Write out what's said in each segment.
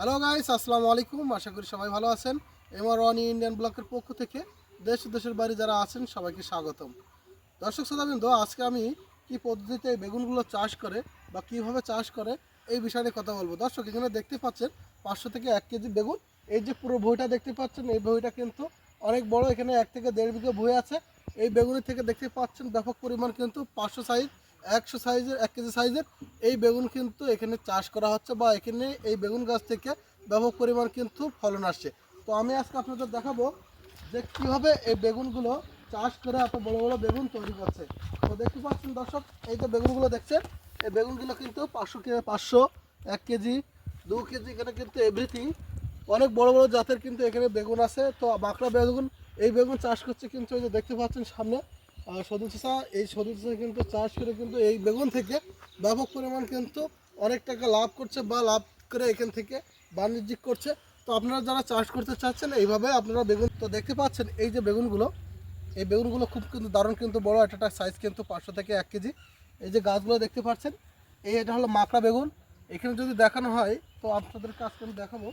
Hello guys আসসালামু আলাইকুম আশা করি সবাই ভালো আছেন। এমআর ওয়ান ইন্ডিয়ান ব্লকের পক্ষ থেকে দেশ দেশের বাইরে যারা আছেন, সবাইকে স্বাগতম। দর্শক শ্রোতাবৃন্দ, আজকে আমি কি পদ্ধতিতে বেগুনগুলো চাষ করে বা কীভাবে চাষ করে এই বিষয় নিয়ে কথা বলব। দর্শক, এখানে দেখতে পাচ্ছেন পাঁচশো থেকে এক কেজি বেগুন। এই যে পুরো বইটা দেখতে পাচ্ছেন, এই বইটা কিন্তু অনেক বড়, এখানে এক থেকে দেড় বিঘা বই আছে। এই বেগুনের থেকে দেখতে পাচ্ছেন ব্যাপক পরিমাণ কিন্তু পাঁচশো সাইজ একশো সাইজের, এক কেজি সাইজের এই বেগুন কিন্তু এখানে চাষ করা হচ্ছে বা এখানে এই বেগুন গাছ থেকে ব্যাপক পরিমাণ কিন্তু ফলন আসছে। তো আমি আজকে আপনাদের দেখাবো যে কীভাবে এই বেগুনগুলো চাষ করে এত বড় বড় বেগুন তৈরি করছে। তো দেখতে পাচ্ছেন দর্শক, এই যে বেগুনগুলো দেখছেন, এই বেগুনগুলো কিন্তু পাঁচশো কে, পাঁচশো, এক কেজি, দু কেজি এখানে কিন্তু এভরিথিং অনেক বড় বড় জাতের কিন্তু এখানে বেগুন আছে। তো বাঁকড়া বেগুন, এই বেগুন চাষ করছে কিন্তু এই যে দেখতে পাচ্ছেন সামনে আর সদস্যা এই সদস্যা কিন্তু চাষ করে কিন্তু এই বেগুন থেকে ব্যাপক পরিমাণ কিন্তু অনেক টাকা লাভ করছে বা লাভ করে এখান থেকে বাণিজ্যিক করছে। তো আপনারা যারা চাষ করতে চাচ্ছেন, এইভাবে আপনারা বেগুন তো দেখতে পাচ্ছেন, এই যে বেগুনগুলো, এই বেগুনগুলো খুব কিন্তু দারুণ কিন্তু বড় একটা সাইজ কিন্তু পাঁচশো থেকে এক কেজি। এই যে গাছগুলো দেখতে পাচ্ছেন, এই এটা হলো মাকড়া বেগুন। এখানে যদি দেখানো হয়, তো আপনাদের কাজ আমি দেখাবো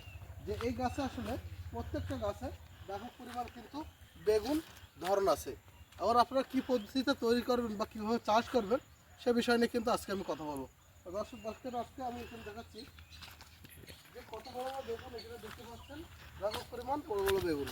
যে এই গাছে আসলে প্রত্যেকটা গাছে ব্যাপক পরিমাণ কিন্তু বেগুন ধরন আছে। আবার আপনারা কী পদ্ধতিতে তৈরি করবেন বা কীভাবে চাষ করবেন, সে বিষয় নিয়ে কিন্তু আজকে আমি কথা বলব। দর্শক, দর্শকের আজকে আমি এখানে দেখাচ্ছি যে কত বড় বেগুন এখানে দেখতে পাচ্ছেন। ব্যাপক পরিমাণ বড় বড় বেগুন।